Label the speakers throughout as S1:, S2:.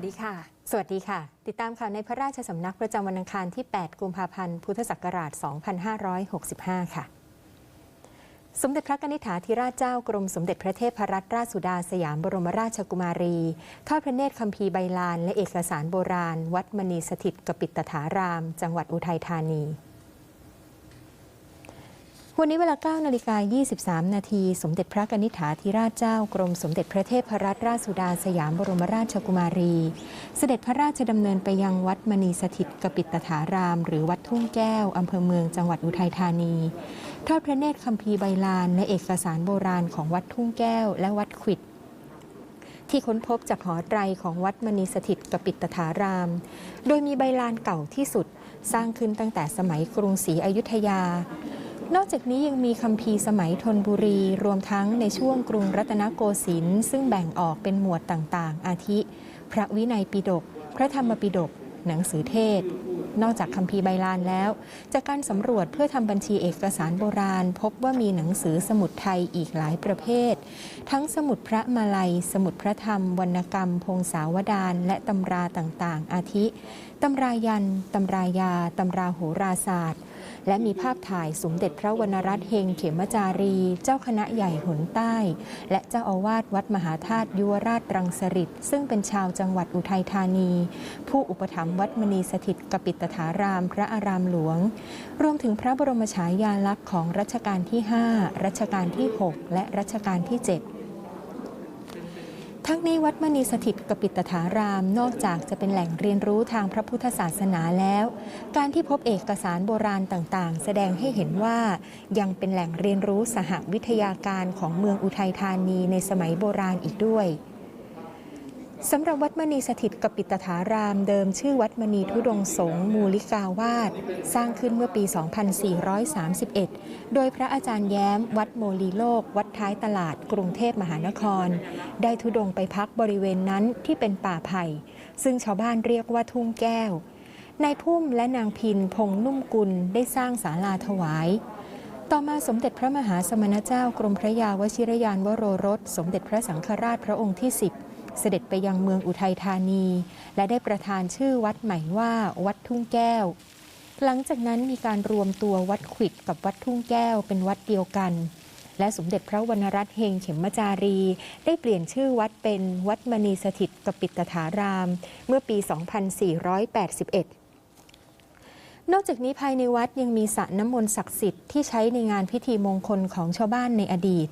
S1: สดีค่ะ สวัสดีค่ะ ติดตามข่าวในพระราชสำนักประจำวันอังคารที่ 8 กุมภาพันธ์ พุทธศักราช 2565 ค่ะ สมเด็จพระนิษฐาธิราชเจ้ากรมสมเด็จพระเทพรัตนราชสุดาสยามบรมราชกุมารี ทอดพระเนตรคัมภีร์ใบลาน และเอกสารโบราณ วัดมณีสถิตกปิตถาราม จังหวัดอุทัยธานี วันนี้เวลา9นาฬิกา23 นาที สมเด็จพระกนิษฐาธิราชเจ้ากรมสมเด็จพระเทพรัตนราชสุดาสยามบรมราชกุมารี เสด็จพระราชดำเนินไปยังวัดมณีสถิตกปิตถาราม หรือวัดทุ่งแก้ว อำเภอเมืองจังหวัดอุทัยธานี ทอดพระเนตรคัมภีร์ใบลานและเอกสารโบราณของวัดทุ่งแก้ว และวัดขิดที่ค้นพบจากหอไตรของวัดมณีสถิตกปิตถาราม โดยมีใบลานเก่าที่สุด สร้างขึ้นตั้งแต่สมัยกรุงศรีอยุธยา นอกจากนี้ยังมีคัมภีร์สมัยธนบุรี รวมทั้งในช่วงกรุงรัตนโกสินทร์ซึ่งแบ่งออกเป็นหมวดต่างๆ อาทิ พระวินัยปิฎกพระธรรมปิฎกหนังสือเทศ นอกจากคัมภีร์ใบลานแล้ว จากการสำรวจเพื่อทำบัญชีเอกสารโบราณ พบว่ามีหนังสือสมุดไทยอีกหลายประเภท ทั้งสมุดพระมาลัย สมุดพระธรรม วรรณกรรม พงศาวดารและตำราต่างๆ อาทิ ตำรายัน ตำรายา ตำราโหราศาสตร์ และมีภาพถ่ายสมเด็จพระวรรณรัตน์เฮงเขมจารี เจ้าคณะใหญ่หนใต้ และเจ้าอาวาสวัดมหาธาตุยุวราชรังสฤษดิ์ซึ่งเป็นชาวจังหวัดอุทัยธานี ผู้อุปถัมภ์วัดมณีสถิตกปิตถาราม พระอารามหลวง รวมถึงพระบรมฉายาลักษณ์ของรัชกาลที่ 5 รัชกาลที่ 6 และรัชกาลที่ 7 ทั้งนี้วัดมณีสถิตกปิตถาราม นอกจากจะเป็นแหล่งเรียนรู้ทางพระพุทธศาสนาแล้ว การที่พบเอกสารโบราณต่างๆ แสดงให้เห็นว่ายังเป็นแหล่งเรียนรู้สหวิทยาการของเมืองอุทัยธานีในสมัยโบราณอีกด้วย สำหรับวัดมณีสถิตกปิตถารามเดิมชื่อวัดมณีทุดงสงมูลิกาวาสสร้างขึ้นเมื่อปี 2431 โดยพระอาจารย์แย้ม วัดโมลีโลก วัดท้ายตลาดกรุงเทพมหานคร ได้ทุดงไปพักบริเวณนั้นที่เป็นป่าไผ่ซึ่งชาวบ้านเรียกว่าทุ่งแก้วนายพุ่มและนางพินพงนุ่มกุลได้สร้างศาลาถวายต่อมาสมเด็จพระมหาสมณเจ้ากรมพระยาวชิรยานวโรรส สมเด็จพระสังฆราชพระองค์ที่ 10 เสด็จไปยังเมืองอุทัยธานี และได้ประทานชื่อวัดใหม่ว่าวัดทุ่งแก้ว หลังจากนั้นมีการรวมตัววัดขวิดกับวัดทุ่งแก้วเป็นวัดเดียวกัน และสมเด็จพระวรรณรัตน์เฮงเข็มจารี ได้เปลี่ยนชื่อวัดเป็นวัดมณีสถิตกปิตถาราม เมื่อปี 2481 นอกจากนี้ภายในวัดยังมีสระน้ำมนต์ศักดิ์สิทธิ์ที่ใช้ในงานพิธีมงคลของชาวบ้านในอดีต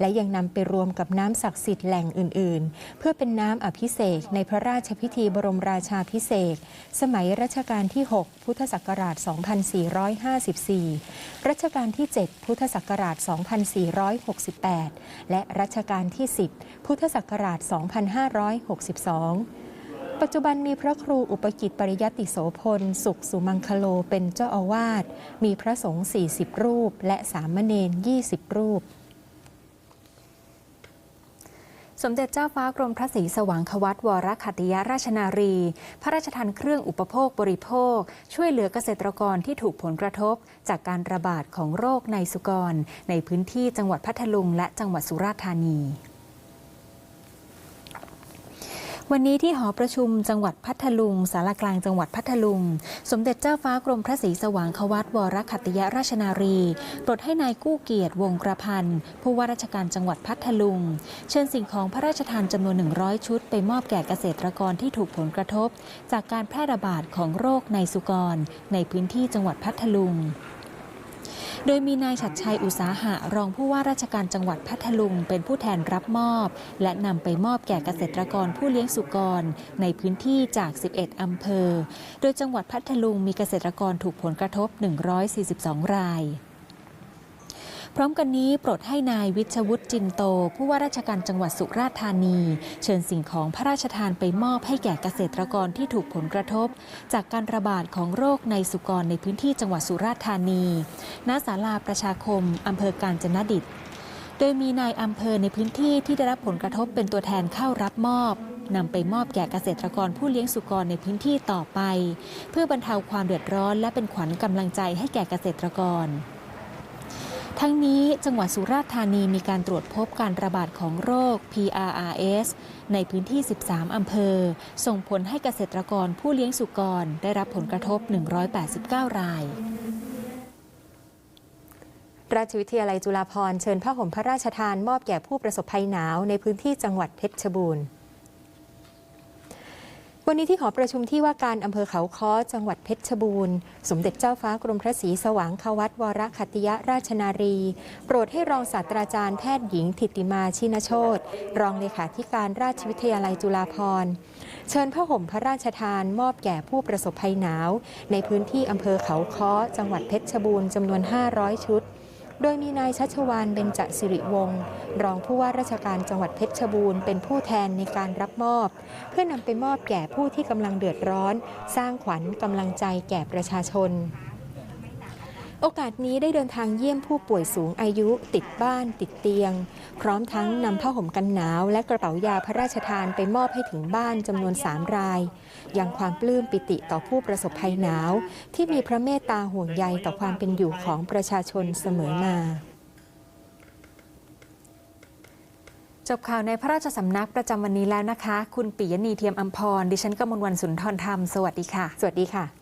S1: และยังนำไปรวมกับน้ำศักดิ์สิทธิ์แหล่งอื่น ๆ เพื่อเป็นน้ำอภิเษกในพระราชพิธีบรมราชาพิเศษกสมัยรัชกาลที่ 6 พุทธศักราช 2454 รัชกาลที่ 7 พุทธศักราช 2468 และรัชกาลที่ 10 พุทธศักราช 2562 ปัจจุบันมีพระครูอุปกิจปริยติโสพล สุขสุมังคโลเป็นเจ้าอาวาส มีพระสงฆ์ 40 รูป และสามเณร 20 รูปสมเด็จเจ้าฟ้ากรมพระศรีสว่างควัตวรคัตติยราชนารี พระราชทานเครื่องอุปโภคบริโภค ช่วยเหลือเกษตรกรที่ถูกผลกระทบ จากการระบาดของโรคในสุกร ในพื้นที่จังหวัดพัทลุงและจังหวัดสุราษฎร์ธานี วันนี้ที่หอประชุมจังหวัดพัทลุงสารกลางจังหวัดพัทลุง สมเด็จเจ้าฟ้ากรมพระศรีสว่างควัตวรคัตติยราชนารีโปรดให้นายกู้เกียรติวงกระพันธ์ผู้ว่าราชการจังหวัดพัทลุง เชิญสิ่งของพระราชทานจำนวน 100 ชุด ไปมอบแก่เกษตรกรที่ถูกผลกระทบ จากการแพร่ระบาดของโรคในสุกร ในพื้นที่จังหวัดพัทลุง โดยมีนายชัดชัยอุตสาหะรองผู้ว่าราชการจังหวัดพัทลุงเป็นผู้แทนรับมอบ และนำไปมอบแก่เกษตรกรผู้เลี้ยงสุกร ในพื้นที่จาก 11 อำเภอ โดยจังหวัดพัทลุงมีเกษตรกรถูกผลกระทบ 142 ราย พร้อมกันนี้โปรดให้นายวิชวุฒิจินโต ผู้ว่าราชการจังหวัดสุราษฎร์ธานี เชิญสิ่งของพระราชทานไปมอบให้แก่เกษตรกรที่ถูกผลกระทบ จากการระบาดของโรคในสุกรในพื้นที่จังหวัดสุราษฎร์ธานี ณ ศาลาประชาคมอำเภอกาญจนดิตโดยมีนายอำเภอในพื้นที่ที่ได้รับผลกระทบเป็นตัวแทนเข้ารับมอบนำไปมอบแก่เกษตรกรผู้เลี้ยงสุกรในพื้นที่ต่อไป เพื่อบรรเทาความเดือดร้อนและเป็นขวัญกำลังใจให้แก่เกษตรกร
S2: ทั้งนี้จังหวัดสุราษฎร์ธานีมีการตรวจพบการระบาดของโรค PRRS ในพื้นที่ 13 อำเภอ ส่งผลให้เกษตรกรผู้เลี้ยงสุกร ได้รับผลกระทบ 189 ราย
S1: ราชวิทยาลัยจุฬาภรณ์เชิญผ้าห่มพระราชทานมอบแก่ผู้ประสบภัยหนาวในพื้นที่จังหวัดเพชรบูรณ์ วันนี้ที่หอประชุมที่ว่าการอำเภอเขาค้อจังหวัดเพชรบูรณ์ สมเด็จเจ้าฟ้ากรมพระศรีสว่างควัตวรคัตติยราชนารี โปรดให้รองศาสตราจารย์แพทย์หญิงทิติมาชินโชตรองเลขาธิการราชวิทยาลัยจุฬาภรณ์เชิญผ้าห่มพระราชทานมอบแก่ผู้ประสบภัยหนาว ในพื้นที่อำเภอเขาค้อจังหวัดเพชรบูรณ์จำนวน 500 ชุด โดยมีนายชัชวานเบญจสิริวงศ์รองผู้ว่าราชการจังหวัดเพชรบูรณ์เป็นผู้แทนในการรับมอบ เพื่อนำไปมอบแก่ผู้ที่กำลังเดือดร้อน สร้างขวัญกำลังใจแก่ประชาชน โอกาสนี้ได้เดินทางเยี่ยมผู้ป่วยสูงอายุ ติดบ้านติดเตียง พร้อมทั้งนำผ้าห่มกันหนาวและกระเป๋ายาพระราชทานไปมอบให้ถึงบ้านจำนวน 3 ราย ยังความปลื้มปิติต่อผู้ประสบภัยหนาว ที่มีพระเมตตาห่วงใยต่อความเป็นอยู่ของประชาชนเสมอมา
S2: จบข่าวในพระราชสำนักประจำวันนี้แล้วนะคะ คุณปิยณีเทียมอัมพร ดิฉันกมลวันสุนทรธรรม สวัสดีค่ะ
S1: สวัสดีค่ะ